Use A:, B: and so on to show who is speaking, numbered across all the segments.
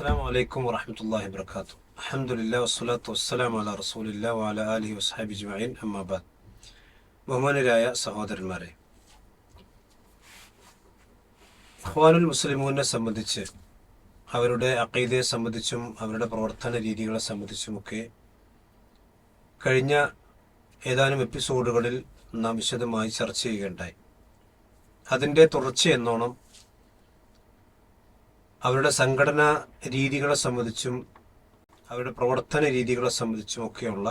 A: അസ്സാം വലൈക്കും വറഹമത്തല്ലാഹി വർക്കാത്തു അഹമ്മദില്ല വസ്സലാത്തു വസ്സലാം അല റസൂലില്ല വാല അലഹി വസ്ഹാബി ജ്മൈൻ അമ്മാബാദ് ബഹുമാനരായ സഹോദരന്മാരെ ഖ്വാനുൽ മുസ്ലിമൂനെ സംബന്ധിച്ച് അവരുടെ അക്കീദയെ സംബന്ധിച്ചും അവരുടെ പ്രവർത്തന രീതികളെ സംബന്ധിച്ചുമൊക്കെ കഴിഞ്ഞ ഏതാനും എപ്പിസോഡുകളിൽ നാം വിശദമായി ചർച്ച ചെയ്യുകയുണ്ടായി. അതിന്റെ തുടർച്ചയെന്നോണം അവരുടെ സംഘടനാ രീതികളെ സംബന്ധിച്ചും അവരുടെ പ്രവർത്തന രീതികളെ സംബന്ധിച്ചും ഒക്കെയുള്ള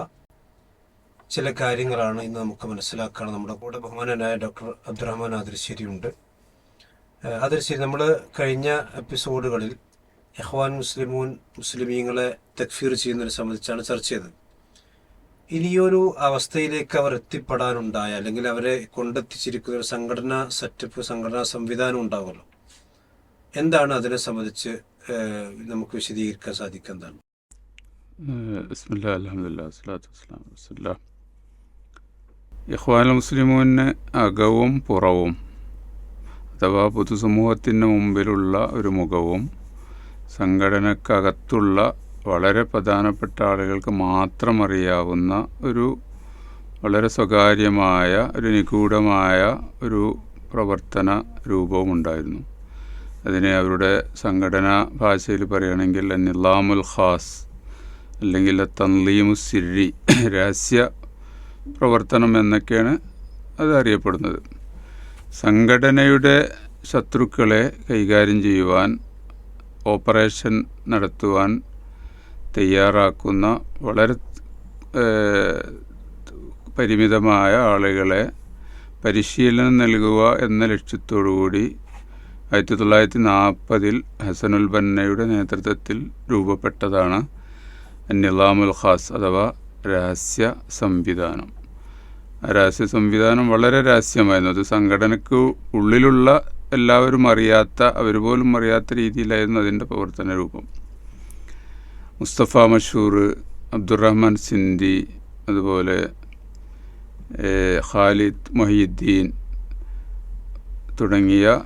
A: ചില കാര്യങ്ങളാണ് ഇന്ന് നമുക്ക് മനസ്സിലാക്കാൻ നമ്മുടെ കൂടെ ബഹുമാനനായ ഡോക്ടർ അബ്ദുറഹ്മാൻ ആതിരശ്ശേരി ഉണ്ട്. ആതിരശ്ശേരി നമ്മൾ കഴിഞ്ഞ എപ്പിസോഡുകളിൽ യഹ്വാൻ മുസ്ലിമൂൻ മുസ്ലിമീങ്ങളെ തക്ഫീർ ചെയ്യുന്നതിനെ സംബന്ധിച്ചാണ് ചർച്ച ചെയ്തത്. ഇനിയൊരു അവസ്ഥയിലേക്ക് അവർ എത്തിപ്പെടാനുണ്ടായ അല്ലെങ്കിൽ അവരെ കൊണ്ടെത്തിച്ചിരിക്കുന്ന ഒരു സംഘടനാ സെറ്റപ്പ് സംഘടനാ സംവിധാനം ഉണ്ടാവുമല്ലോ. എന്താണ് അതിനെ സംബന്ധിച്ച് നമുക്ക് വിശദീകരിക്കാൻ
B: വസ്സലാം ഇഖ്വാൻ മുസ്ലിമൂന് അകവും പുറവും അഥവാ പൊതുസമൂഹത്തിന് മുമ്പിലുള്ള ഒരു മുഖവും സംഘടനക്കകത്തുള്ള വളരെ പ്രധാനപ്പെട്ട ആളുകൾക്ക് മാത്രം അറിയാവുന്ന ഒരു വളരെ സ്വകാര്യമായ ഒരു നിഗൂഢമായ ഒരു പ്രവർത്തന രൂപവും ഉണ്ടായിരുന്നു അതിനെ അവരുടെ സംഘടനാ ഭാഷയിൽ പറയുകയാണെങ്കിൽ നിലാമുൽ ഖാസ് അല്ലെങ്കിൽ തൻലീമു സിരി രഹസ്യ പ്രവർത്തനം എന്നൊക്കെയാണ് അത് അറിയപ്പെടുന്നത്. സംഘടനയുടെ ശത്രുക്കളെ കൈകാര്യം ചെയ്യുവാൻ ഓപ്പറേഷൻ നടത്തുവാൻ തയ്യാറാക്കുന്ന വളരെ പരിമിതമായ ആളുകളെ പരിശീലനം നൽകുക എന്ന ലക്ഷ്യത്തോടുകൂടി ആയിരത്തി തൊള്ളായിരത്തി നാൽപ്പതിൽ ഹസനുൽ ബന്നയുടെ നേതൃത്വത്തിൽ രൂപപ്പെട്ടതാണ് നിലാമുൽ ഖാസ് അഥവാ രഹസ്യ സംവിധാനം. ആ രഹസ്യ സംവിധാനം വളരെ രഹസ്യമായിരുന്നു. അത് സംഘടനയ്ക്ക് ഉള്ളിലുള്ള എല്ലാവരും അറിയാത്ത അവർ പോലും അറിയാത്ത രീതിയിലായിരുന്നു അതിന്റെ പ്രവർത്തന രൂപം. മുസ്തഫ മഷൂർ അബ്ദുറഹ്മാൻ സിന്ധി അതുപോലെ ഖാലിദ് മൊഹീദ്ദീൻ തുടങ്ങിയ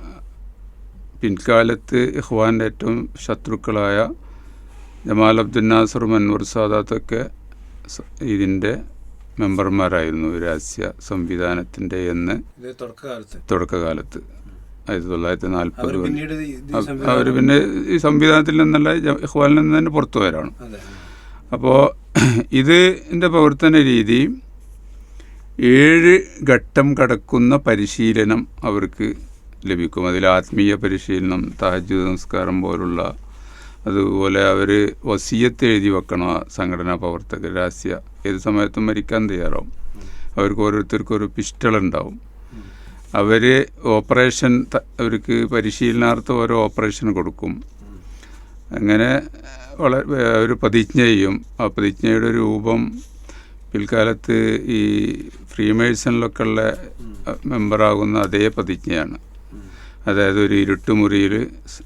B: പിൻകാലത്ത് ഇഹ്വാന്റെ ഏറ്റവും ശത്രുക്കളായ ജമാൽ അബ്ദുൽ നാസറും അൻവർ സാദാത്തൊക്കെ ഇതിന്റെ മെമ്പർമാരായിരുന്നു രാസ്യ സംവിധാനത്തിന്റെ എന്ന്
A: തുടക്കകാലത്ത്.
B: ആയിരത്തി തൊള്ളായിരത്തി നാൽപ്പത് അവർ പിന്നെ ഈ സംവിധാനത്തിൽ നിന്നല്ല ഇഹ്വാനിൽ നിന്ന് തന്നെ പുറത്തു വരാണ്
A: അതെ.
B: അപ്പോൾ ഇതിന്റെ പ്രവർത്തന രീതി ഏഴ് ഘട്ടം കടക്കുന്ന പരിശീലനം അവർക്ക് ലഭിക്കും. അതിൽ ആത്മീയ പരിശീലനം താജ് നമസ്കാരം പോലുള്ള അതുപോലെ അവർ വസീയത്ത് എഴുതി വെക്കണം സംഘടനാ പ്രവർത്തകർ രാസ്യ ഏത് സമയത്തും മരിക്കാൻ തയ്യാറാവും. അവർക്ക് ഓരോരുത്തർക്കും ഒരു പിസ്റ്റൾ ഉണ്ടാവും. അവർ ഓപ്പറേഷൻ അവർക്ക് പരിശീലനാർത്ഥം ഓരോ ഓപ്പറേഷൻ കൊടുക്കും. അങ്ങനെ വളരെ ഒരു പ്രതിജ്ഞ ചെയ്യും. ആ പ്രതിജ്ഞയുടെ രൂപം പിൽക്കാലത്ത് ഈ ഫ്രീമേഴ്സണിലൊക്കെ ഉള്ള മെമ്പറാകുന്ന അതേ പ്രതിജ്ഞയാണ്. അതായത് ഒരു ഇരുട്ടുമുറിയിൽ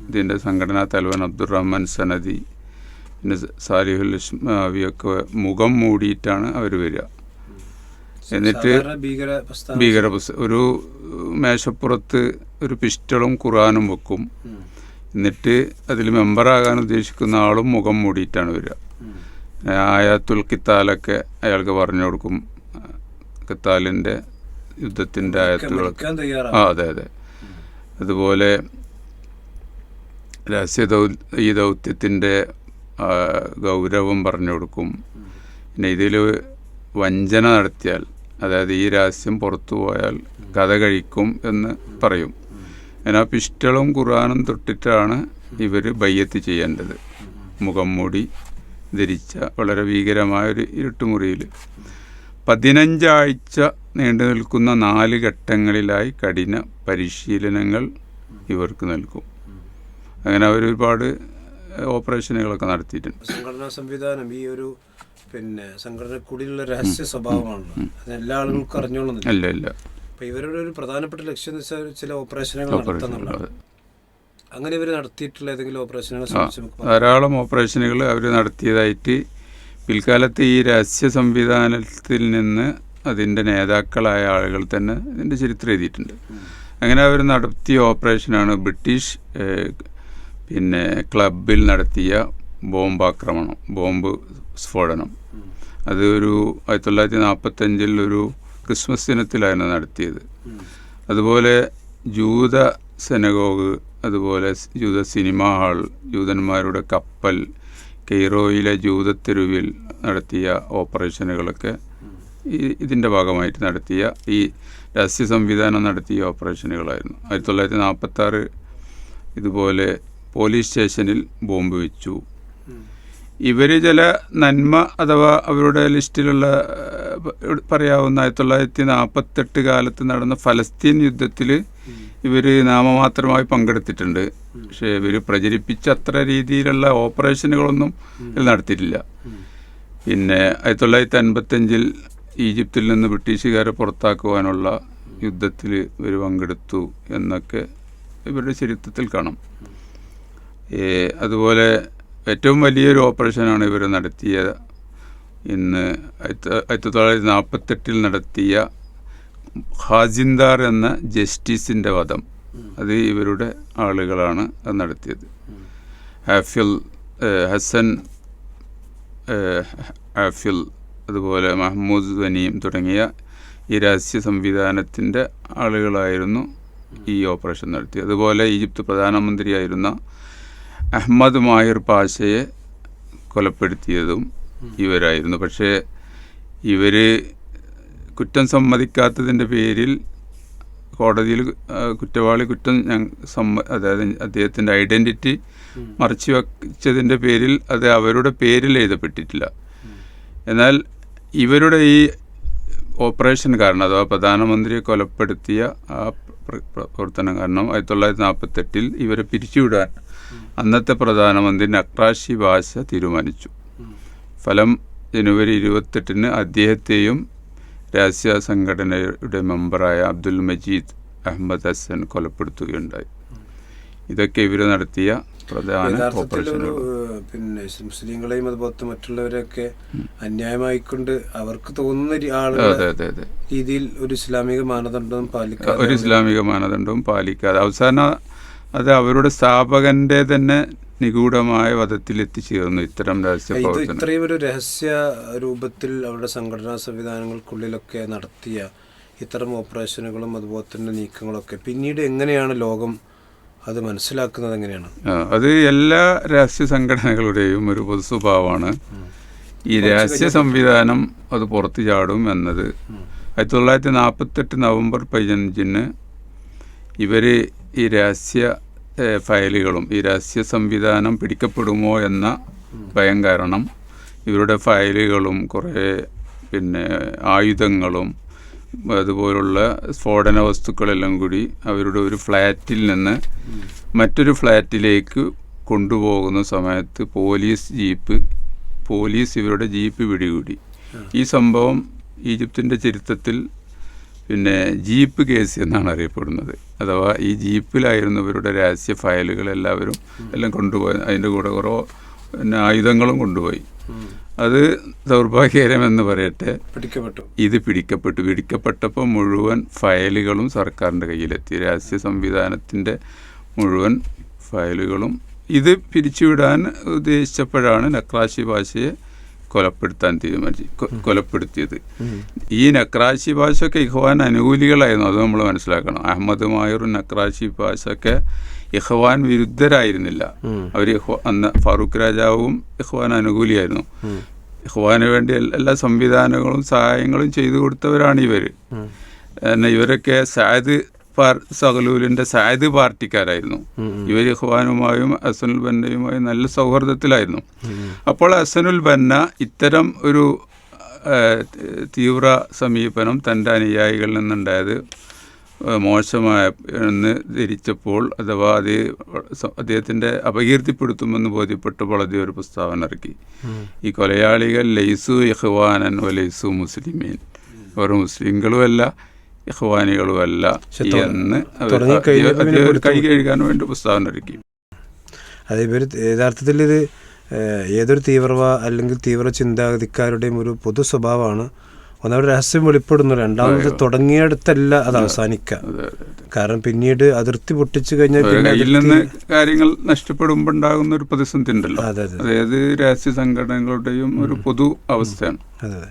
B: ഇതിന്റെ സംഘടനാ തലവൻ അബ്ദുറഹ്മാൻ സനദി പിന്നെ സാലിഹുൽ ഇസ്മാവിയൊക്കെ മുഖം മൂടിയിട്ടാണ് അവർ വരിക. എന്നിട്ട്
A: ഭീകര
B: ഒരു മേശപ്പുറത്ത് ഒരു പിസ്റ്റളും ഖുറാനും വെക്കും. എന്നിട്ട് അതിൽ മെമ്പറാകാൻ ഉദ്ദേശിക്കുന്ന ആളും മുഖം മൂടിയിട്ടാണ് വരിക. ആയാത്തുൽ കിത്താലൊക്കെ അയാൾക്ക് പറഞ്ഞു കൊടുക്കും. കിത്താലിന്റെ യുദ്ധത്തിന്റെ ആയത്തുകൾ ആ അതെ അതെ. അതുപോലെ രഹസ്യ ദൗ ഈ ദൗത്യത്തിന്റെ ഗൗരവം പറഞ്ഞു കൊടുക്കും. പിന്നെ ഇതിൽ വഞ്ചന നടത്തിയാൽ അതായത് ഈ രഹസ്യം പുറത്തു പോയാൽ കഥ കഴിക്കും എന്ന് പറയും. അതിനാ പിസ്റ്റളും ഖുറാനും തൊട്ടിട്ടാണ് ഇവർ ബയ്യത്ത് ചെയ്യേണ്ടത്. മുഖം മൂടി ധരിച്ച വളരെ ഭീകരമായ ഒരു ഇരുട്ടുമുറിയിൽ പതിനഞ്ചാഴ്ച നീണ്ടു നിൽക്കുന്ന നാല് ഘട്ടങ്ങളിലായി കഠിന പരിശീലനങ്ങൾ ഇവർക്ക് നൽകും. അങ്ങനെ അവർ ഒരുപാട് ഓപ്പറേഷനുകളൊക്കെ നടത്തിയിട്ടുണ്ട്.
A: സംഘടനാ സംവിധാനം ഈ ഒരു പിന്നെ സംഘടനക്കുടിയിലുള്ള രഹസ്യ സ്വഭാവമാണ് അത് എല്ലാ ആളുകൾക്കും അറിഞ്ഞോളുന്നില്ല
B: അല്ല ഇല്ല.
A: അപ്പൊ ഇവരുടെ ഒരു പ്രധാനപ്പെട്ട ലക്ഷ്യം എന്ന് വെച്ചാൽ ചില ഓപ്പറേഷനുകൾ അങ്ങനെ ഇവർ നടത്തിയിട്ടുള്ള ഏതെങ്കിലും ഓപ്പറേഷനുകൾ.
B: ധാരാളം ഓപ്പറേഷനുകൾ അവർ നടത്തിയതായിട്ട് പിൽക്കാലത്ത് ഈ രഹസ്യ സംവിധാനത്തിൽ നിന്ന് അതിന്റെ നേതാക്കളായ ആളുകൾ തന്നെ ഇതിന്റെ ചരിത്രം എഴുതിയിട്ടുണ്ട്. അങ്ങനെ അവർ നടത്തിയ ഓപ്പറേഷനാണ് ബ്രിട്ടീഷ് പിന്നെ ക്ലബിൽ നടത്തിയ ബോംബാക്രമണം ബോംബ് സ്ഫോടനം. അത് ഒരു ആയിരത്തി തൊള്ളായിരത്തി നാൽപ്പത്തഞ്ചിൽ ഒരു ക്രിസ്മസ് ദിനത്തിലായിരുന്നു നടത്തിയത്. അതുപോലെ ജൂത സെനഗോഗ് അതുപോലെ ജൂത സിനിമാ ഹാൾ ജൂതന്മാരുടെ കപ്പൽ കെയ്റോയിലെ ജൂതത്തെരുവിൽ നടത്തിയ ഓപ്പറേഷനുകളൊക്കെ ഈ ഇതിന്റെ ഭാഗമായിട്ട് നടത്തിയ ഈ രഹസ്യ സംവിധാനം നടത്തിയ ഓപ്പറേഷനുകളായിരുന്നു. ആയിരത്തി തൊള്ളായിരത്തി നാൽപ്പത്താറ് ഇതുപോലെ പോലീസ് സ്റ്റേഷനിൽ ബോംബ് വെച്ചു. ഇവർ ചില നന്മ അഥവാ അവരുടെ ലിസ്റ്റിലുള്ള പറയാവുന്ന ആയിരത്തി തൊള്ളായിരത്തി നാൽപ്പത്തെട്ട് കാലത്ത് നടന്ന ഫലസ്തീൻ യുദ്ധത്തിൽ ഇവർ നാമമാത്രമായി പങ്കെടുത്തിട്ടുണ്ട്. പക്ഷേ ഇവർ പ്രചരിപ്പിച്ച അത്ര രീതിയിലുള്ള ഓപ്പറേഷനുകളൊന്നും നടത്തിയിട്ടില്ല. പിന്നെ ആയിരത്തി തൊള്ളായിരത്തി അൻപത്തഞ്ചിൽ ഈജിപ്തിൽ നിന്ന് ബ്രിട്ടീഷുകാരെ പുറത്താക്കുവാനുള്ള യുദ്ധത്തിൽ ഇവർ പങ്കെടുത്തു എന്നൊക്കെ ഇവരുടെ ചരിത്രത്തിൽ കാണാം. അതുപോലെ ഏറ്റവും വലിയൊരു ഓപ്പറേഷനാണ് ഇവർ നടത്തിയ ഇന്ന് ആയിരത്തി തൊള്ളായിരത്തി നാൽപ്പത്തെട്ടിൽ നടത്തിയ ഹാജിന്ദാർ എന്ന ജസ്റ്റിസിന്റെ വധം. അത് ഇവരുടെ ആളുകളാണ് അത് നടത്തിയത്. ഹാഫിൽ ഹസൻ ഏഹ് ആഫിൽ അതുപോലെ മഹ്മൂദ് വനീം തുടങ്ങിയ ഈ രഹസ്യ സംവിധാനത്തിന്റെ ആളുകളായിരുന്നു ഈ ഓപ്പറേഷൻ നടത്തിയത്. അതുപോലെ ഈജിപ്ത് പ്രധാനമന്ത്രിയായിരുന്ന അഹമ്മദ് മാഹിർ പാഷയെ കൊലപ്പെടുത്തിയതും ഇവരായിരുന്നു. പക്ഷേ ഇവർ കുറ്റം സമ്മതിക്കാത്തതിന്റെ പേരിൽ കോടതിയിൽ കുറ്റവാളി കുറ്റം ഞങ്ങൾ സമ്മ അതായത് അദ്ദേഹത്തിന്റെ ഐഡന്റിറ്റി മറച്ചു വച്ചതിന്റെ പേരിൽ അത് അവരുടെ പേരിൽ എഴുതപ്പെട്ടിട്ടില്ല. എന്നാൽ ഇവരുടെ ഈ ഓപ്പറേഷൻ കാരണം അഥവാ പ്രധാനമന്ത്രിയെ കൊലപ്പെടുത്തിയ ആ പ്ര- പ്ര- പ്രവർത്തനം കാരണം ആയിരത്തി തൊള്ളായിരത്തി നാൽപ്പത്തെട്ടിൽ ഇവരെ പിരിച്ചുവിടാൻ അന്നത്തെ പ്രധാനമന്ത്രി നക്രാഷി ഭാഷ തീരുമാനിച്ചു. ഫലം ജനുവരി ഇരുപത്തെട്ടിന് അദ്ദേഹത്തെയും രാഷ്ട്രീയ സംഘടനയുടെ മെമ്പറായ അബ്ദുൽ മജീദ് അഹമ്മദ് ഹസൻ കൊലപ്പെടുത്തുകയുണ്ടായി. ഇതൊക്കെ ഇവർ നടത്തിയ
A: യഥാർത്ഥത്തിൽ പിന്നെ മുസ്ലിങ്ങളെയും അതുപോലത്തെ മറ്റുള്ളവരെയൊക്കെ അന്യായമായിക്കൊണ്ട് അവർക്ക് തോന്നുന്ന രീതിയിൽ ഒരു ഇസ്ലാമിക മാനദണ്ഡവും പാലിക്കാതെ
B: ഒരു ഇസ്ലാമിക മാനദണ്ഡവും പാലിക്കാതെ. അവസാനം അത് അവരുടെ സ്ഥാപകന്റെ തന്നെ നിഗൂഢമായ വധത്തിൽ എത്തിച്ചേർന്നു ഇത്തരം രഹസ്യ
A: ഇത്രയും ഒരു രഹസ്യ രൂപത്തിൽ അവരുടെ സംഘടനാ സംവിധാനങ്ങൾക്കുള്ളിലൊക്കെ നടത്തിയ ഇത്തരം ഓപ്പറേഷനുകളും അതുപോലെ തന്നെ നീക്കങ്ങളൊക്കെ. പിന്നീട് എങ്ങനെയാണ് ലോകം അത് മനസ്സിലാക്കുന്നത് എങ്ങനെയാണ്?
B: അത് എല്ലാ രാഷ്ട്രീയ സംഘടനകളുടെയും ഒരു പൊതു സ്വഭാവമാണ് ഈ രാഷ്ട്രീയ സംവിധാനം അത് പുറത്തു ചാടും എന്നത്. ആയിരത്തി തൊള്ളായിരത്തി നാൽപ്പത്തെട്ട് നവംബർ പതിനഞ്ചിന് ഇവർ ഈ രാഷ്ട്രീയ ഫയലുകളും ഈ രാഷ്ട്രീയ സംവിധാനം പിടിക്കപ്പെടുമോ എന്ന ഭയം കാരണം ഇവരുടെ ഫയലുകളും കുറേ പിന്നെ ആയുധങ്ങളും അതുപോലുള്ള സ്ഫോടന വസ്തുക്കളെല്ലാം കൂടി അവരുടെ ഒരു ഫ്ലാറ്റിൽ നിന്ന് മറ്റൊരു ഫ്ലാറ്റിലേക്ക് കൊണ്ടുപോകുന്ന സമയത്ത് പോലീസ് ജീപ്പ് പോലീസ് ഇവരുടെ ജീപ്പ് പിടികൂടി. ഈ സംഭവം ഈജിപ്തിന്റെ ചരിത്രത്തിൽ പിന്നെ ജീപ്പ് കേസ് എന്നാണ് അറിയപ്പെടുന്നത്. അഥവാ ഈ ജീപ്പിലായിരുന്നു ഇവരുടെ രഹസ്യ ഫയലുകൾ എല്ലാവരും എല്ലാം കൊണ്ടുപോയി അതിന്റെ കൂടെ കുറേ പിന്നെ ആയുധങ്ങളും കൊണ്ടുപോയി. അത് ദൗർഭാഗ്യകരമെന്ന് പറയട്ടെ.
A: പിടിക്കപ്പെട്ടു.
B: ഇത് പിടിക്കപ്പെട്ടു. പിടിക്കപ്പെട്ടപ്പോൾ മുഴുവൻ ഫയലുകളും സർക്കാരിന്റെ കയ്യിലെത്തി. രഹസ്യ സംവിധാനത്തിന്റെ മുഴുവൻ ഫയലുകളും. ഇത് പിരിച്ചുവിടാൻ ഉദ്ദേശിച്ചപ്പോഴാണ് നക്രാശി ഭാഷയെ കൊലപ്പെടുത്താൻ തീരുമാനിച്ചു കൊലപ്പെടുത്തിയത്. ഈ നക്രാശി ഭാഷയൊക്കെ ഇഹ്വാൻ അനുകൂലികളായിരുന്നു. അത് നമ്മൾ മനസ്സിലാക്കണം. അഹമ്മദ് മായൂറും നക്രാശി ഭാഷയൊക്കെ ഇഹ്വാൻ വിരുദ്ധരായിരുന്നില്ല. അവർ അന്ന് ഫാറൂഖ് രാജാവും ഇഹ്വാൻ അനുകൂലിയായിരുന്നു. ഇഹ്വാന് വേണ്ടി എല്ലാ- സംവിധാനങ്ങളും സഹായങ്ങളും ചെയ്തു കൊടുത്തവരാണ് ഇവർ. എന്നാൽ ഇവരൊക്കെ സായദ് സഹലൂലിന്റെ സായദ് പാർട്ടിക്കാരായിരുന്നു. ഇവർ ഇഹ്വാനുമായും അസനുൽ ബന്നയുമായും നല്ല സൗഹൃദത്തിലായിരുന്നു. അപ്പോൾ അസനുൽ ബന്ന ഇത്തരം ഒരു തീവ്ര സമീപനം തന്റെ അനുയായികളിൽ നിന്നുണ്ടായത് മോശമായ എന്ന് ധരിച്ചപ്പോൾ അഥവാ അത് അദ്ദേഹത്തിന്റെ അപകീർത്തിപ്പെടുത്തുമെന്ന് ബോധ്യപ്പെട്ടപ്പോൾ അദ്ദേഹം ഒരു പ്രസ്താവന ഇറക്കി. ഈ കൊലയാളികൾ ലൈസു യഹ്വാനൻ ലൈസു മുസ്ലിമീൻ. അവർ മുസ്ലിങ്ങളുമല്ല യഹ്വാനികളുമല്ല എന്ന് കൈ കഴുകാൻ വേണ്ടി പ്രസ്താവന ഇറക്കി.
A: അത് ഇവർ യഥാർത്ഥത്തിൽ ഇത് ഏതൊരു തീവ്രവാ അല്ലെങ്കിൽ തീവ്ര ചിന്താഗതിക്കാരുടെയും ഒരു പൊതു സ്വഭാവമാണ് ഒന്നാമത് രഹസ്യം വെളിപ്പെടുന്നു. രണ്ടാമത് തുടങ്ങിയടുത്തല്ല അത് അവസാനിക്കുക. കാരണം പിന്നീട് അതിർത്തി പൊട്ടിച്ചു കഴിഞ്ഞാൽ
B: കയ്യിൽ നിന്ന് കാര്യങ്ങൾ നഷ്ടപ്പെടുമ്പോൾ ഉണ്ടാകുന്ന ഒരു പ്രതിസന്ധി ഉണ്ടല്ലോ.
A: അതെ അതെ
B: അതായത് രഹസ്യ സംഘടനകളുടെയും ഒരു പൊതു അവസ്ഥയാണ്.
A: അതെ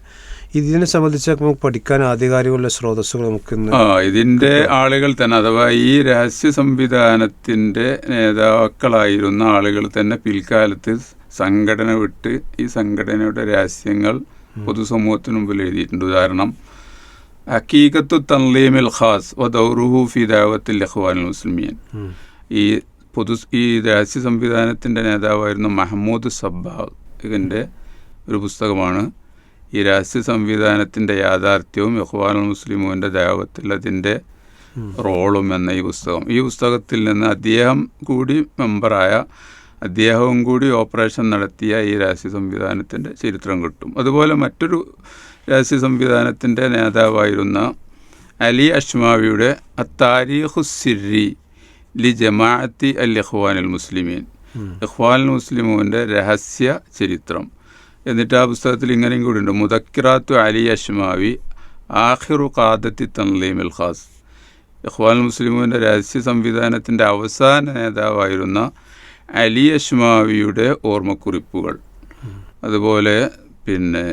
A: ഇതിനെ സംബന്ധിച്ച് നമുക്ക് പഠിക്കാൻ ആധികാരികളുടെ സ്രോതസ്സുകൾ നമുക്ക്
B: ഇതിന്റെ ആളുകൾ തന്നെ അഥവാ ഈ രഹസ്യ സംവിധാനത്തിന്റെ നേതാക്കളായിരുന്ന ആളുകൾ തന്നെ പിൽക്കാലത്ത് സംഘടന വിട്ട് ഈ സംഘടനയുടെ രഹസ്യങ്ങൾ പൊതുസമൂഹത്തിന് മുമ്പിൽ എഴുതിയിട്ടുണ്ട്. ഉദാഹരണം അക്കീകത്ത് തൻലീമിൽ ഖാസ് വ ദൗറുഹു ഫി ദാവത്തിൽ ലഹ്വാൻ മുസ്ലിമീൻ. ഈ പൊതു ഈ രഹസ്യ സംവിധാനത്തിന്റെ നേതാവായിരുന്ന മഹമ്മൂദ് സബ്ബാഖിന്റെ ഒരു പുസ്തകമാണ്. ഈ രഹസ്യ സംവിധാനത്തിന്റെ യാഥാർത്ഥ്യവും യഹ്വാൻ മുസ്ലിമുവിന്റെ ദൈവത്തിൽ അതിന്റെ റോളും എന്ന ഈ പുസ്തകം. ഈ പുസ്തകത്തിൽ നിന്ന് അദ്ദേഹം കൂടി മെമ്പറായ അദ്ദേഹവും കൂടി ഓപ്പറേഷൻ നടത്തിയ ഈ രഹസ്യ സംവിധാനത്തിന്റെ ചരിത്രം കിട്ടും. അതുപോലെ മറ്റൊരു രഹസ്യ സംവിധാനത്തിന്റെ നേതാവായിരുന്ന അലി അഷ്മാവിയുടെ അത്താരീഖു സിരി ലി ജമാഅത്തി അൽ ഇഖ്വാൻ മുസ്ലിമീൻ ഇഖ്വാൻ മുസ്ലിമുവിന്റെ രഹസ്യ ചരിത്രം. എന്നിട്ട് ആ പുസ്തകത്തിൽ ഇങ്ങനെയും കൂടി ഉണ്ട്. മുദക്കിറാത്തു അലി അഷ്മാവി ആഖിറു ഖാദത്തി തൻലീമിൽ ഖാസ്. ഇഖ്വാൻ മുസ്ലിമുവിന്റെ രഹസ്യ സംവിധാനത്തിന്റെ അവസാന നേതാവായിരുന്ന അലി അഷ്മാവിയുടെ ഓർമ്മക്കുറിപ്പുകൾ. അതുപോലെ പിന്നെ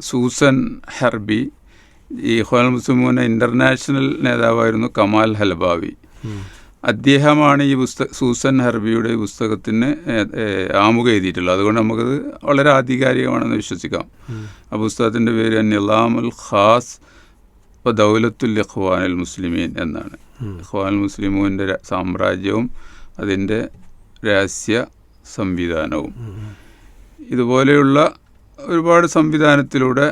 B: സൂസൻ ഹർബി ഈ ഹോൽ മുസ്ലിമൂന ഇന്റർനാഷണൽ നേതാവായിരുന്നു കമാൽ ഹൽബാവി. അദ്ദേഹമാണ് ഈ പുസ്തക സൂസൻ ഹർബിയുടെ പുസ്തകത്തിന് ആമുഖം എഴുതിയിട്ടുള്ളത്. അതുകൊണ്ട് നമുക്കത് വളരെ ആധികാരികമാണെന്ന് വിശ്വസിക്കാം. ആ പുസ്തകത്തിന്റെ പേര് നിലാമുൽ ഖാസ് ദൗലത്തുൽ ഇഖ്വാനുൽ മുസ്ലിമീൻ എന്നാണ്. ഇഖ്വാൻ മുസ്ലിമൂന്റെ സാമ്രാജ്യവും അതിന്റെ രഹസ്യ സംവിധാനവും. ഇതുപോലെയുള്ള ഒരുപാട് സംവിധാനത്തിലൂടെ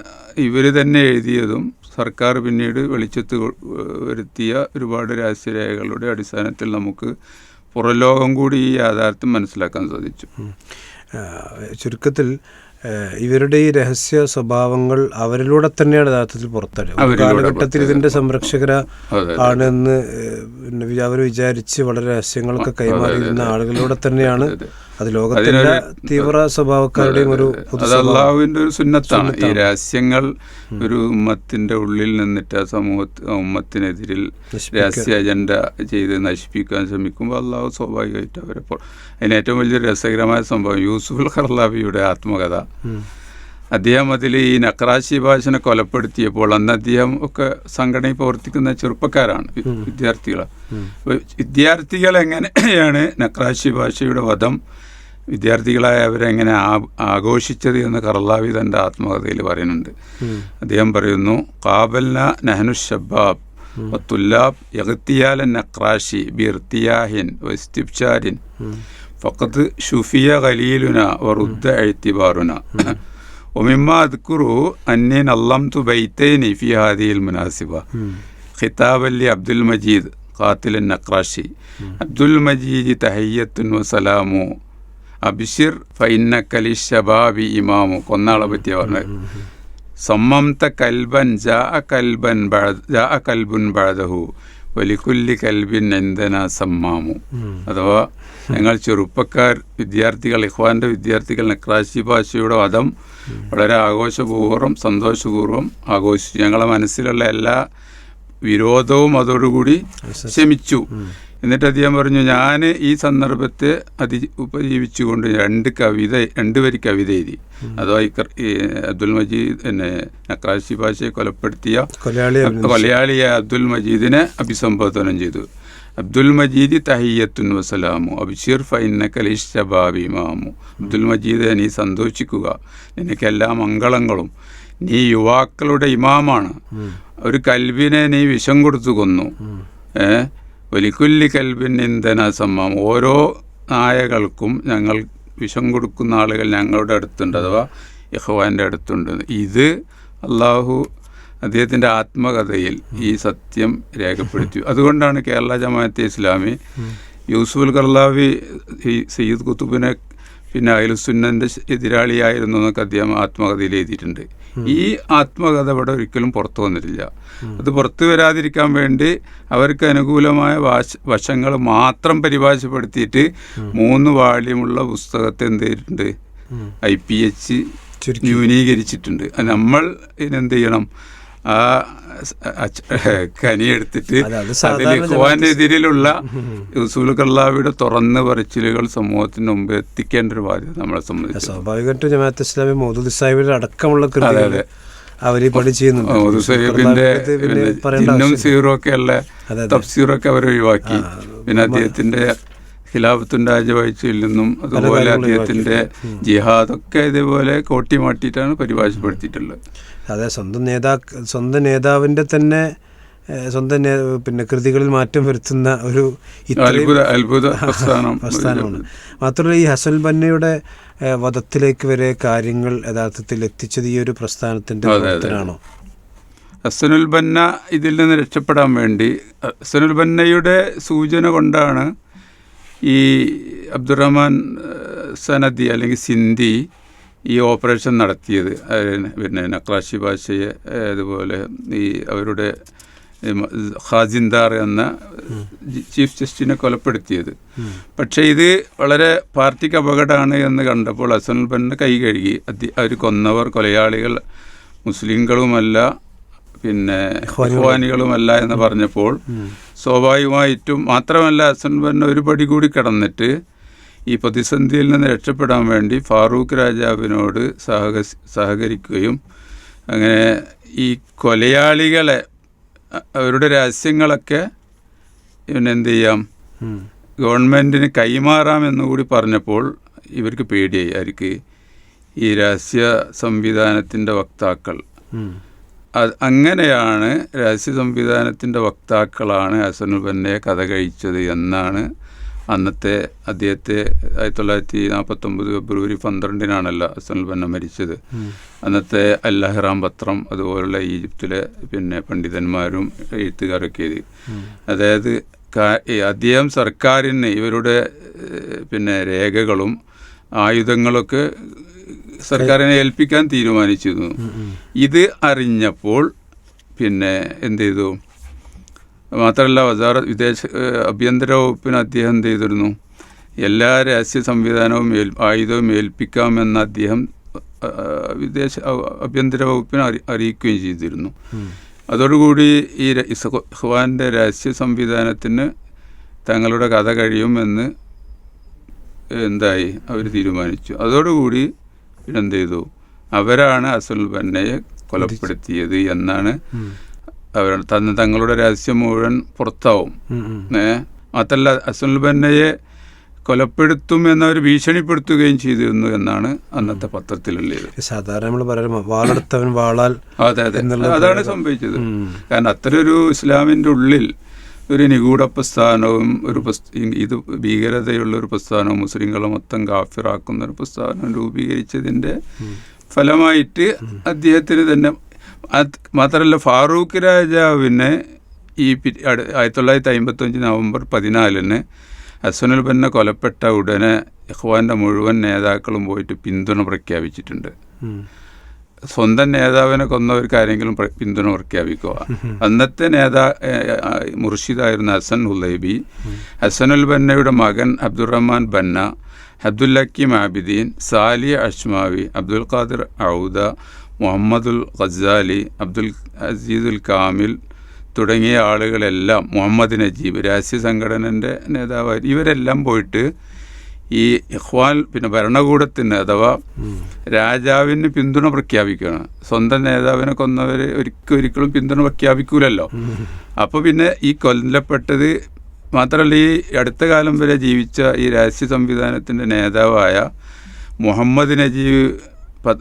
B: ഇവർ തന്നെ എഴുതിയതും സർക്കാർ പിന്നീട് വെളിച്ചത്ത് വരുത്തിയ ഒരുപാട് രഹസ്യരേഖകളുടെ അടിസ്ഥാനത്തിൽ നമുക്ക് പുറലോകം കൂടി ഈ യാഥാർത്ഥ്യം മനസ്സിലാക്കാൻ സാധിച്ചു.
A: ചുരുക്കത്തിൽ ഇവരുടെ ഈ രഹസ്യ സ്വഭാവങ്ങൾ അവരിലൂടെ തന്നെയാണ് യഥാർത്ഥത്തിൽ പുറത്തടി ഒരു
B: അവരിലൂടെ
A: കാലഘട്ടത്തിൽ ഇതിന്റെ സംരക്ഷകര ആണെന്ന് അവർ വിചാരിച്ച് വളരെ രഹസ്യങ്ങളൊക്കെ കൈമാറിയിരുന്ന ആളുകളിലൂടെ തന്നെയാണ്
B: അതെ.
A: ലോകത്തിലെ തീവ്ര സ്വഭാവക്കാരുടെയും ഒരു
B: അത് ഒരു സുന്നത്താണ്. ഈ രഹസ്യങ്ങൾ ഒരു ഉമ്മത്തിന്റെ ഉള്ളിൽ നിന്നിട്ട് ആ സമൂഹ ഉമ്മത്തിനെതിരിൽ രഹസ്യ അജണ്ട ചെയ്ത് നശിപ്പിക്കാൻ ശ്രമിക്കുമ്പോൾ അള്ളാഹു സ്വാഭാവികമായിട്ട് അവരെ അതിന് ഏറ്റവും വലിയൊരു രസകരമായ സംഭവം യൂസുഫുൽ ഖർലാബിയുടെ ആത്മകഥ. അദ്ദേഹം അതിൽ ഈ നക്രാശി ഭാഷനെ കൊലപ്പെടുത്തിയപ്പോൾ അന്ന് അദ്ദേഹം ഒക്കെ സംഘടനയിൽ പ്രവർത്തിക്കുന്ന ചെറുപ്പക്കാരാണ് വിദ്യാർത്ഥികൾ. വിദ്യാർത്ഥികൾ എങ്ങനെയാണ് നക്രാശി ഭാഷയുടെ വധം വിദ്യാർത്ഥികളായ അവരെങ്ങനെ ആഘോഷിച്ചത് എന്ന് കർലാവി തന്റെ ആത്മകഥയിൽ പറയുന്നുണ്ട്. അദ്ദേഹം പറയുന്നു കാബൽന നെഹനു ഷബാബ് തുല്ലാബ് യഗത്തിയാലൻ നക്രാഷി ബിർത്തിയാഹിൻ വസ്തിബ്ചാരിൻ ഫക്കത്ത് ഷുഫിയ ഖലീലുന വറുദ്ദ എഴുത്തിബാറുന. ഒമിമ്മ അദ്കുറു അന്നീൻ അല്ലം തു ബൈത്തേനി ഫി ഹാദിയിൽ മുനാസിബ. ഖിതാബല്ലി അബ്ദുൽ മജീദ് ഖാത്തിലൻ നക്രാഷി അബ്ദുൽ മജീദ് തഹയ്യത്തുൻ വസലാമു അബിഷിർ ഫൈനക്കലി ഷബാബി ഇമാമു. കൊന്നാളെ പറ്റിയ പറഞ്ഞത്. സമ്മംത കൽബൻ ജാ കൽബൻ ജാ കൽബുൻ ബഴദഹു. വലിക്കുല്ലി കൽബിൻ എന്തന സമ്മാമു. അഥവാ ഞങ്ങൾ ചെറുപ്പക്കാർ വിദ്യാർത്ഥികൾ ഇഹ്വാന്റെ വിദ്യാർത്ഥികൾ നക്രാശി ഭാഷയുടെ വധം വളരെ ആഘോഷപൂർവം സന്തോഷപൂർവം ആഘോഷിച്ചു. ഞങ്ങളെ മനസ്സിലുള്ള എല്ലാ വിരോധവും അതോടുകൂടി ശമിച്ചു എന്നിട്ട് അദ്ദേഹം പറഞ്ഞു ഞാൻ ഈ സന്ദർഭത്തെ അതി ഉപജീവിച്ചുകൊണ്ട് രണ്ട് കവിത രണ്ട് വരി കവിത എഴുതി. അഥവാ ഈ അബ്ദുൽ മജീദ് പിന്നെ നക്രാശി ഭാഷയെ കൊലപ്പെടുത്തിയ കൊലയാളിയെ അബ്ദുൽ മജീദിനെ അഭിസംബോധനം ചെയ്തു. അബ്ദുൽ മജീദ് തഹിയത്തുൻ വസലാമു അബിഷിർ ഫൈനക്കലി ഷബാബി ഇമാമു അബ്ദുൽ മജീദ് നീ സന്തോഷിക്കുക. നിനക്ക് എല്ലാ മംഗളങ്ങളും. നീ യുവാക്കളുടെ ഇമാമാണ്. ഒരു കൽവിനെ നീ വിഷം കൊടുത്തു കൊന്നു. ഒലിക്കുല്ലി കൽബിൻ ഇന്ധന സമ്മം ഓരോ നായകൾക്കും ഞങ്ങൾ വിഷം കൊടുക്കുന്ന ആളുകൾ ഞങ്ങളുടെ അടുത്തുണ്ട് അഥവാ യഹ്വാന്റെ അടുത്തുണ്ട്. ഇത് അള്ളാഹു അദ്ദേഹത്തിന്റെ ആത്മകഥയിൽ ഈ സത്യം രേഖപ്പെടുത്തി. അതുകൊണ്ടാണ് കേരള ജമാഅത്തെ ഇസ്ലാമി യൂസുഫുൽ കർലാവി ഈ സയ്യിദ് കുത്തുബിനെ പിന്നെ അയലുസുന്നന്റെ എതിരാളിയായിരുന്നു എന്നൊക്കെ അദ്ദേഹം ആത്മകഥയിൽ എഴുതിയിട്ടുണ്ട്. ഈ ആത്മകഥ ഇവിടെ ഒരിക്കലും പുറത്തു വന്നിട്ടില്ല. അത് പുറത്തു വരാതിരിക്കാൻ വേണ്ടി അവർക്ക് അനുകൂലമായ വാശ വശങ്ങൾ മാത്രം പരിഭാഷപ്പെടുത്തിയിട്ട് മൂന്ന് വാള്യമുള്ള പുസ്തകത്തെ എന്ത് ചെയ്തിട്ടുണ്ട്? ഐ പി എച്ച് ന്യൂനീകരിച്ചിട്ടുണ്ട്. നമ്മൾ ഇതിനെന്ത് ചെയ്യണം? ആ കനിയെടുത്തിട്ട്
A: അതെ, അത്
B: അതിൽ ഖുവാനെതിരിലുള്ള എതിരിലുള്ള തുറന്ന് പറച്ചിലുകൾ സമൂഹത്തിന് മുമ്പ് എത്തിക്കേണ്ട ഒരു ബാധ്യത നമ്മളെ സംബന്ധിച്ച്.
A: സ്വാഭാവികമായിട്ടും ജമാഅത്ത് ഇസ്ലാമി മൗദൂദ് സാഹിബിന്റെ അടക്കമുള്ള കൃതികൾ
B: അതെ.
A: അവർ പണി ചെയ്യുന്നുണ്ട്. അതെ, അതെ.
B: തഫ്സീറൊക്കെ അവർ ഒഴിവാക്കി. പിന്നെ അദ്ദേഹത്തിന്റെ ഖിലാഫത്തും രാജവാഴ്ചയിൽ നിന്നും അതുപോലെ അദ്ദേഹത്തിന്റെ ജിഹാദൊക്കെ ഇതേപോലെ കോട്ടി മാറ്റിയിട്ടാണ് പരിഭാഷപ്പെടുത്തിയിട്ടുള്ളത്
A: അതെ സ്വന്തം നേതാ സ്വന്തം നേതാവിന്റെ തന്നെ സ്വന്തം പിന്നെ കൃതികളിൽ മാറ്റം വരുത്തുന്ന ഒരു പ്രസ്ഥാനമാണ്. മാത്രമല്ല ഈ ഹസൻ ബന്നയുടെ വധത്തിലേക്ക് വരെ കാര്യങ്ങൾ യഥാർത്ഥത്തിൽ എത്തിച്ചത് ഈ ഒരു പ്രസ്ഥാനത്തിന്റെ
B: ആണോ.
A: പ്രവർത്തനാണോ
B: ഹസനുൽ ബന്ന ഇതിൽ നിന്ന് രക്ഷപ്പെടാൻ വേണ്ടി ഹസനുൽ ബന്നയുടെ സൂചന കൊണ്ടാണ് ഈ അബ്ദുറഹ്മാൻ സനദി അല്ലെങ്കിൽ സിന്ധി ഈ ഓപ്പറേഷൻ നടത്തിയത് പിന്നെ നക്രാശി ഭാഷയെ അതുപോലെ ഈ അവരുടെ ഹാജിന്ദാർ എന്ന ചീഫ് ജസ്റ്റിനെ കൊലപ്പെടുത്തിയത്. പക്ഷേ ഇത് വളരെ പാർട്ടിക്ക് അപകടമാണ് എന്ന് കണ്ടപ്പോൾ അസനുൽ ബന്ന കൈ കഴുകി. അതി- അവർ കൊന്നവർ കൊലയാളികൾ മുസ്ലിങ്ങളുമല്ല പിന്നെ ഇഖ്വാനികളുമല്ല എന്ന് പറഞ്ഞപ്പോൾ സ്വാഭാവികമായിട്ടും മാത്രമല്ല അസനുൽ ബന്ന ഒരു പടി കൂടി കടന്നിട്ട് ഈ പ്രതിസന്ധിയിൽ നിന്ന് രക്ഷപ്പെടാൻ വേണ്ടി ഫാറൂഖ് രാജാവിനോട് സഹക സഹകരിക്കുകയും അങ്ങനെ ഈ കൊലയാളികളെ അവരുടെ രഹസ്യങ്ങളൊക്കെ ഇവനെന്ത് ചെയ്യാം. ഗവൺമെന്റിന് കൈമാറാമെന്നുകൂടി പറഞ്ഞപ്പോൾ ഇവർക്ക് പേടിയായി. അവർക്ക് ഈ രഹസ്യ സംവിധാനത്തിന്റെ വക്താക്കൾ. അങ്ങനെയാണ് രഹസ്യ സംവിധാനത്തിന്റെ വക്താക്കളാണ് ഹസനുൽ ബന്നയെ കഥ കഴിച്ചത് എന്നാണ് അന്നത്തെ അദ്ദേഹത്തെ ആയിരത്തി തൊള്ളായിരത്തി നാൽപ്പത്തൊമ്പത് ഫെബ്രുവരി പന്ത്രണ്ടിനാണല്ലോ അസൽ ബന്ന മരിച്ചത്. അന്നത്തെ അല്ലഹ്റാം പത്രം അതുപോലുള്ള ഈജിപ്തിലെ പിന്നെ പണ്ഡിതന്മാരും എഴുത്തുകാരൊക്കെ എഴുതി. അതായത് അദ്ദേഹം സർക്കാരിന് ഇവരുടെ പിന്നെ രേഖകളും ആയുധങ്ങളൊക്കെ സർക്കാരിനെ ഏൽപ്പിക്കാൻ തീരുമാനിച്ചിരുന്നു. ഇത് അറിഞ്ഞപ്പോൾ പിന്നെ എന്ത് ചെയ്തു? മാത്രമല്ല വസാറ വിദേശ ആഭ്യന്തര വകുപ്പിന് അദ്ദേഹം എന്ത് ചെയ്തിരുന്നു. എല്ലാ രഹസ്യ സംവിധാനവും ഏൽ ആയുധവും ഏൽപ്പിക്കാമെന്ന് അദ്ദേഹം വിദേശ ആഭ്യന്തര വകുപ്പിനെ അറി അറിയിക്കുകയും ചെയ്തിരുന്നു. അതോടുകൂടി ഈ ഇഖ്വാന്റെ രഹസ്യ സംവിധാനത്തിന് തങ്ങളുടെ കഥ കഴിയുമെന്ന് എന്തായി? അവർ തീരുമാനിച്ചു. അതോടുകൂടി പിന്നെന്ത് ചെയ്തു? അവരാണ് അസുൽ ബന്നയെ കൊലപ്പെടുത്തിയത് എന്നാണ് അവർ തന്ന തങ്ങളുടെ രഹസ്യം മുഴുവൻ പുറത്താവും. ഏ? മാത്രല്ല അസുൽ ബന്നയെ കൊലപ്പെടുത്തും എന്നവർ ഭീഷണിപ്പെടുത്തുകയും ചെയ്തിരുന്നു എന്നാണ് അന്നത്തെ പത്രത്തിലുള്ളത്.
A: സാധാരണ നമ്മൾ പറയുമ്പോൾ വാളെടുത്തവൻ വാളാൽ
B: അതെ അതെ. അതാണ് സംഭവിച്ചത്. കാരണം അത്തരൊരു ഇസ്ലാമിന്റെ ഉള്ളിൽ ഒരു നിഗൂഢ പ്രസ്ഥാനവും ഒരു ഇത് ഭീകരതയുള്ള ഒരു പ്രസ്ഥാനവും മുസ്ലിങ്ങളെ മൊത്തം കാഫിറാക്കുന്ന ഒരു പ്രസ്ഥാനം രൂപീകരിച്ചതിന്റെ ഫലമായിട്ട് അദ്ദേഹത്തിന് തന്നെ മാത്രമല്ല ഫാറൂഖ് രാജാവിനെ ഈ ആയിരത്തി തൊള്ളായിരത്തി അമ്പത്തഞ്ച് നവംബർ പതിനാലിന് ഹസനുൽ ബന്ന കൊലപ്പെട്ട ഉടനെ ഇഖ്വാന്റെ മുഴുവൻ നേതാക്കളും പോയിട്ട് പിന്തുണ പ്രഖ്യാപിച്ചിട്ടുണ്ട്. സ്വന്തം നേതാവിനെ കൊന്നവർക്ക് ആരെങ്കിലും പിന്തുണ പ്രഖ്യാപിക്കുക. അന്നത്തെ നേതാ മുർഷിദായിരുന്ന ഹസൻ ഹുലൈബി ഹസനുൽ ബന്നയുടെ മകൻ Abdurrahman Banna Abdul Hakim Abidin Saleh Ashmawi Abdul Qadir Ouda Muhammad al Ghazali Abdul അസീദുൽ Kamil തുടങ്ങിയ ആളുകളെല്ലാം മുഹമ്മദ് നജീബ് രാഷ്ട്രീയ സംഘടനന്റെ നേതാവായി ഇവരെല്ലാം പോയിട്ട് ഈ ഇഖ്വാൽ പിന്നെ ഭരണകൂടത്തിന് അഥവാ രാജാവിന് പിന്തുണ പ്രഖ്യാപിക്കുകയാണ്. സ്വന്തം നേതാവിനെ കൊന്നവർ ഒരിക്കലും ഒരിക്കലും പിന്തുണ പ്രഖ്യാപിക്കൂലല്ലോ. അപ്പോൾ പിന്നെ ഈ കൊല്ലപ്പെട്ടത് മാത്രമല്ല ഈ അടുത്ത കാലം വരെ ജീവിച്ച ഈ രാഷ്ട്രീയ സംവിധാനത്തിന്റെ നേതാവായ മുഹമ്മദ് നജീബ്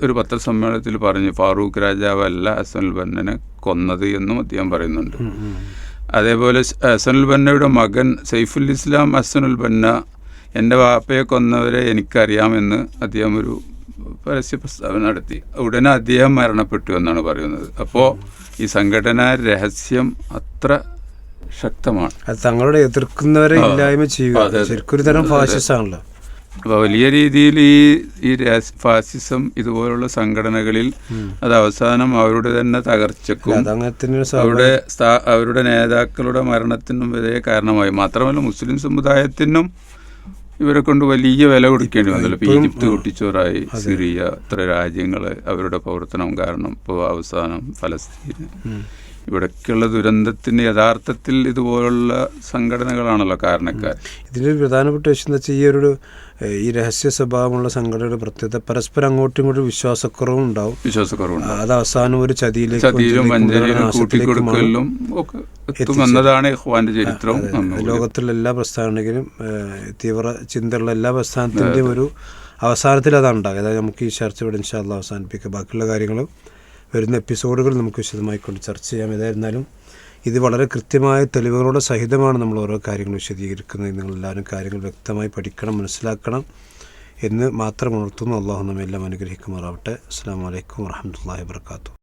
B: ഒരു പത്രസമ്മേളനത്തിൽ പറഞ്ഞു ഫാറൂഖ് രാജാവല്ല അസൻ ബന്നനെ കൊന്നത് എന്നും അദ്ദേഹം പറയുന്നുണ്ട്. അതേപോലെ അസനുൽ ബന്നയുടെ മകൻ സൈഫുൽ ഇസ്ലാം അസനുൽ ബന്ന എന്റെ വാപ്പയെ കൊന്നവരെ എനിക്കറിയാമെന്ന് അദ്ദേഹം ഒരു പരസ്യ പ്രസ്താവന നടത്തി ഉടനെ അദ്ദേഹം മരണപ്പെട്ടു എന്നാണ് പറയുന്നത് അപ്പോൾ ഈ സംഘടനാ രഹസ്യം അത്ര ശക്തമാണ്
A: അത് തങ്ങളുടെ എതിർക്കുന്നവരെ. ഇല്ലായ്മ ചെയ്യുക. ശരിക്കും ഒരു തരം ഫാഷിസ്റ്റ് ആണല്ലോ
B: അപ്പോൾ വലിയ രീതിയിൽ ഈ ഈ ഫാസിസം ഇതുപോലുള്ള സംഘടനകളിൽ അത് അവസാനം അവരുടെ തന്നെ തകർച്ചക്കും അവരുടെ അവരുടെ നേതാക്കളുടെ മരണത്തിനും വരെ കാരണമായി. മാത്രമല്ല മുസ്ലിം സമുദായത്തിനും ഇവരെ കൊണ്ട് വലിയ വില കൊടുക്കേണ്ടി വന്നല്ലോ. ഇപ്പോൾ ഈജിപ്ത് കുട്ടിച്ചോറായി സിറിയ ഇത്ര രാജ്യങ്ങൾ അവരുടെ പ്രവർത്തനം കാരണം ഇപ്പോൾ അവസാനം ഫലസ്തീൻ ഇവിടേക്കുള്ള ദുരന്തത്തിന് യഥാർത്ഥത്തിൽ ഇതുപോലുള്ള സംഘടനകളാണല്ലോ കാരണക്കാർ.
A: ഇതിലൊരു പ്രധാനപ്പെട്ട വിഷയം എന്താ വെച്ചാൽ ഈ ഒരു ഈ രഹസ്യ സ്വഭാവമുള്ള സംഘടനയുടെ പ്രത്യേകത പരസ്പരം അങ്ങോട്ടും ഇങ്ങോട്ടും വിശ്വാസക്കുറവും ഉണ്ടാവും.
B: വിശ്വാസക്കുറവും
A: അത് അവസാനം ഒരു ചതിയിലേക്ക്
B: ചതിയിലും വഞ്ചനയിലും കൂട്ടിക്കൊടുക്കലിലും ഒക്കെ എത്തുമെന്നതാണ്
A: ലോകത്തിലുള്ള എല്ലാ പ്രസ്ഥാനങ്ങളിലും തീവ്ര ചിന്തയുള്ള എല്ലാ പ്രസ്ഥാനത്തിന്റെയും ഒരു അവസാനത്തിൽ അതാണ് ഉണ്ടാകുക അതായത് നമുക്ക് ഈ ചർച്ച ഇവിടെ ഇൻഷാല്ല അവസാനിപ്പിക്കുക ബാക്കിയുള്ള കാര്യങ്ങളും വരുന്ന എപ്പിസോഡുകൾ നമുക്ക് വിശദമായി കൊണ്ട് ചർച്ച ചെയ്യാം. ഏതായിരുന്നാലും ഇത് വളരെ കൃത്യമായ തെളിവുകളുടെ സഹിതമാണ് നമ്മൾ ഓരോ കാര്യങ്ങൾ വിശദീകരിക്കുന്നത്. നിങ്ങളെല്ലാവരും കാര്യങ്ങൾ വ്യക്തമായി പഠിക്കണം മനസ്സിലാക്കണം എന്ന് മാത്രം ഉണർത്തുന്നു. അള്ളാഹു നമ്മെല്ലാം അനുഗ്രഹിക്കുമാറാവട്ടെ. അസ്സാം വലൈക്കും വാഹമത്തല്ലാ വാത്തു